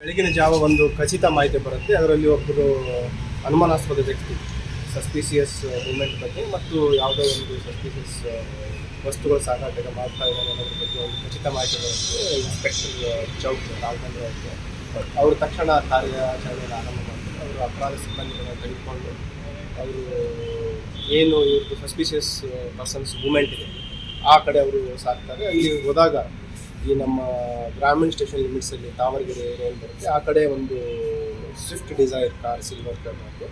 ಬೆಳಗಿನ ಜಾವ ಒಂದು ಖಚಿತ ಮಾಹಿತಿ ಬರುತ್ತೆ. ಅದರಲ್ಲಿ ಒಬ್ಬರು ಅನುಮಾನಾಸ್ಪದ ವ್ಯಕ್ತಿ ಸಸ್ಪಿಸಿಯಸ್ ಮೂಮೆಂಟ್ ಬಗ್ಗೆ ಮತ್ತು ಯಾವುದೋ ಒಂದು ಸಸ್ಪಿಸಿಯಸ್ ವಸ್ತುಗಳ ಸಾಗಾಟ ಮಾಡ್ತಾ ಇದ್ದಾರೆ ಅನ್ನೋದ್ರ ಬಗ್ಗೆ ಒಂದು ಖಚಿತ ಮಾಹಿತಿ ಬರುತ್ತೆ. ಇನ್ಸ್ಪೆಕ್ಟರ್ ಚೌಕ್ ರಾಘವೇಂದ್ರ ಅವ್ರಿಗೆ. ಅವರು ತಕ್ಷಣ ಕಾರ್ಯಾಚರಣೆಯನ್ನು ಆರಂಭ ಮಾಡ್ತಾರೆ. ಅವರು ಅಪರಾಧ ಸಿಬ್ಬಂದಿಗಳನ್ನು ತೆಗೆದುಕೊಂಡು ಅವರು ಏನು ಇವ್ರದ್ದು ಸಸ್ಪಿಷಿಯಸ್ ಪರ್ಸನ್ಸ್ ಮೂಮೆಂಟ್ ಇದೆ, ಆ ಕಡೆ ಅವರು ಸಾಕ್ತಾರೆ. ಅಲ್ಲಿ ಹೋದಾಗ ಈ ನಮ್ಮ ಗ್ರಾಮೀಣ ಸ್ಟೇಷನ್ ಲಿಮಿಟ್ಸಲ್ಲಿ ತಾವರಗೆರೆ ಏರಿಯಲ್ಲಿ ಬರುತ್ತೆ. ಆ ಕಡೆ ಒಂದು ಸ್ವಿಫ್ಟ್ ಡಿಸೈರ್ ಕಾರ್ ಸಿಲ್ವರ್ ಕಲರ್ದು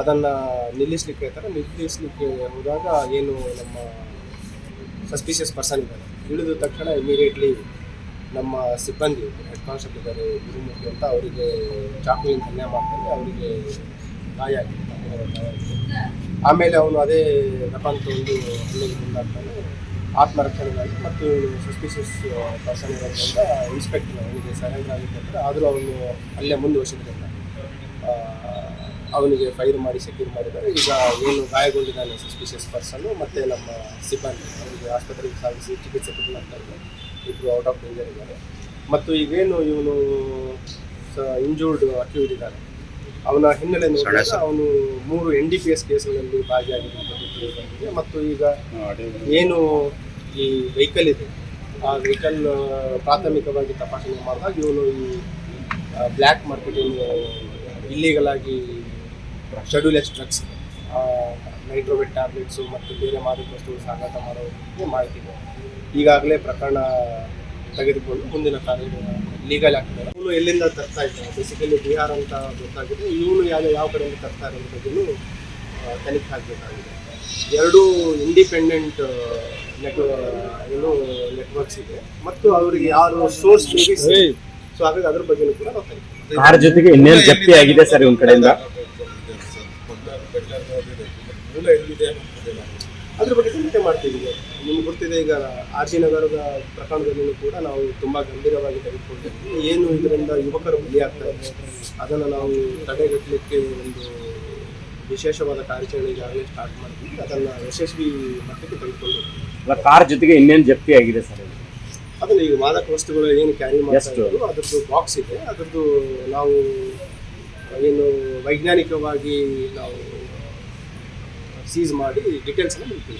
ಅದನ್ನು ನಿಲ್ಲಿಸ್ಲಿಕ್ಕೆ ಹೇಳ್ತಾರೆ. ನಿಲ್ಲಿಸ್ಲಿಕ್ಕೆ ಹೋದಾಗ ಏನು ನಮ್ಮ ಸಸ್ಪಿಷಿಯಸ್ ಪರ್ಸನ್ ಇದ್ದಾರೆ ಇಳಿದ ತಕ್ಷಣ ಇಮಿಡಿಯೇಟ್ಲಿ ನಮ್ಮ ಸಿಬ್ಬಂದಿ ಹೆಡ್ ಕಾನ್ಸ್ಟೇಬಲ್ ಇದ್ದಾರೆ, ಗುರುಮೂರ್ತಿ ಅಂತ ಅವರಿಗೆ ಚಾಕುವಿನ ಅನ್ಯಾಯ ಮಾಡ್ತಾರೆ ಅವರಿಗೆ ಗಾಯ ಆಗಿದೆ. ಆಮೇಲೆ ಅವನು ಅದೇ ನಪಂತ ಒಂದು ಹಳ್ಳಿಗೆ ಮುಂದಾಗ್ತಾನೆ ಆತ್ಮರಕ್ಷಣೆಗಾಗಿ ಮತ್ತು ಸಸ್ಪಿಷಿಯಸ್ ಪರ್ಸನ್ ಇರೋದ್ರಿಂದ ಇನ್ಸ್ಪೆಕ್ಟರ್ ಅವನಿಗೆ ಸರೆಂಡರ್ ಆಗಿರ್ತಾರೆ ಆದರೂ ಅವನು ಅಲ್ಲೇ ಮುಂದುವರಿಸಿದ್ರಿಂದ ಅವನಿಗೆ ಫೈರ್ ಮಾಡಿ ಸೆಕ್ಯೂರ್ ಮಾಡಿದ್ದಾರೆ. ಈಗ ಏನು ಗಾಯಗೊಂಡಿದ್ದಾನೆ ಸಸ್ಪಿಷಿಯಸ್ ಪರ್ಸನ್ನು ಮತ್ತು ನಮ್ಮ ಸಿಬ್ಬಂದಿ. ಅವರಿಗೆ ಆಸ್ಪತ್ರೆಗೆ ಸಾಗಿಸಿ ಚಿಕಿತ್ಸೆ ಕೊಡಲಾಗ್ತಾ ಇದೆ ಇಬ್ಬರು ಔಟ್ ಆಫ್ ಡೇಂಜರ್ ಇದ್ದಾರೆ. ಮತ್ತು ಈಗೇನು ಇವನು ಇಂಜೂರ್ಡ್ ಅಕ್ಯೂಡ್ ಇದ್ದಾನೆ. ಅವನ ಹಿನ್ನೆಲೆ ನೋಡಿದ್ರೆ ಅವನು ಮೂರು ಎನ್ ಡಿ ಪಿ ಎಸ್ ಕೇಸ್ಗಳಲ್ಲಿ ಭಾಗಿಯಾಗಿದ್ದ ಮತ್ತು ಈಗ, ಏನು ಈ ವೆಹಿಕಲ್ ಇದೆ, ಆ ವೆಹಿಕಲ್ ಪ್ರಾಥಮಿಕವಾಗಿ ತಪಾಸಣೆ ಮಾಡಿದಾಗ ಇವನು ಈ ಬ್ಲ್ಯಾಕ್ ಮಾರ್ಕೆಟಿಂಗ್ ಇಲ್ಲಿಗಲ್ ಆಗಿ schedule S drugs Nitrovet tablets ಮತ್ತು ಬೇರೆ ಮಾದಕ ವಸ್ತುಗಳು ಸಾಗಾಟ ಮಾಡೋದಕ್ಕೆ ಇದೆ. ಈಗಾಗಲೇ ಪ್ರಕರಣ ತೆಗೆದುಕೊಂಡು ಮುಂದಿನ ಕಾರ್ಯ ಲೀಗಲ್ ಆಗ್ತಾರೆ ಇವನು ಎಲ್ಲಿಂದ ತರ್ತಾ ಇದ್ದಾರೆ ಬೇಸಿಕಲಿ ಬಿಹಾರ್ ಅಂತ ಗೊತ್ತಾಗಿದೆ. ಇವನು ಯಾವ ಯಾವ ಕಡೆಯಿಂದ ತರ್ತಾ ಇರೋ ತನಿಖೆ ಆಗಬೇಕಾಗಿದೆ ಎರಡೂ ಇಂಡಿಪೆಂಡೆಂಟ್ ನೆಟ್ ಏನು ನೆಟ್ವರ್ಕ್ಸ್ ಇದೆ. ಮತ್ತು ಅವರಿಗೆ ಯಾರು ಸೋರ್ಸ್ ಸೊ ಹಾಗಾಗಿ ಅದ್ರ ಬಗ್ಗೆನೂ ಕೂಡ ನಾವು ತನಿಖೆ ಕಾರ್ ಜೊತೆಗೆ ಇನ್ನೇನು ಜಪ್ತಿ ಆಗಿದೆ ಸರ್ ಇವನ್ ಕಡೆಯಿಂದ? ಅದ್ರ ಬಗ್ಗೆ ಮಾಡ್ತೀವಿ. ಈಗ ನಿಮ್ಗೆ ಗೊತ್ತಿದೆ ಈಗ ಆರ್ ಜಿ ನಗರದ ಪ್ರಕರಣದಲ್ಲೂ ಕೂಡ ನಾವು ತುಂಬಾ ಗಂಭೀರವಾಗಿ ತೆಗೆದುಕೊಂಡಿದ್ದೀವಿ. ಏನು ಇದರಿಂದ ಯುವಕರು ಬಲಿಯಾಗ್ತಾರೆ ಅದನ್ನು ನಾವು ತಡೆಗಟ್ಟಲಿಕ್ಕೆ ಒಂದು ವಿಶೇಷವಾದ ಕಾರ್ಯಾಚರಣೆ ಈಗಾಗಲೇ ಸ್ಟಾರ್ಟ್ ಮಾಡಿದ್ವಿ ಅದನ್ನು ಯಶಸ್ವಿ ಮಟ್ಟಕ್ಕೆ ತೆಗೆದುಕೊಂಡು. ಅಲ್ಲ ಕಾರ್ ಜೊತೆಗೆ ಇನ್ನೇನು ಜಪ್ತಿ ಆಗಿದೆ ಸರ್ ಇದು? ಅದನ್ನ ಈಗ ಮಾದಕ ವಸ್ತುಗಳು ಏನು ಕ್ಯಾರಿ ಮಾಡ್ತಾ ಎಷ್ಟು? ಅದ್ರದ್ದು ಬಾಕ್ಸ್ ಇದೆ ಅದ್ರದ್ದು ನಾವು ಏನು ವೈಜ್ಞಾನಿಕವಾಗಿ ನಾವು ಸೀಸ್ ಮಾಡಿ ಡಿಟೇಲ್ಸ್ ನಿಮ್ಗೆ ತಿಳಿಸ್ತೀವಿ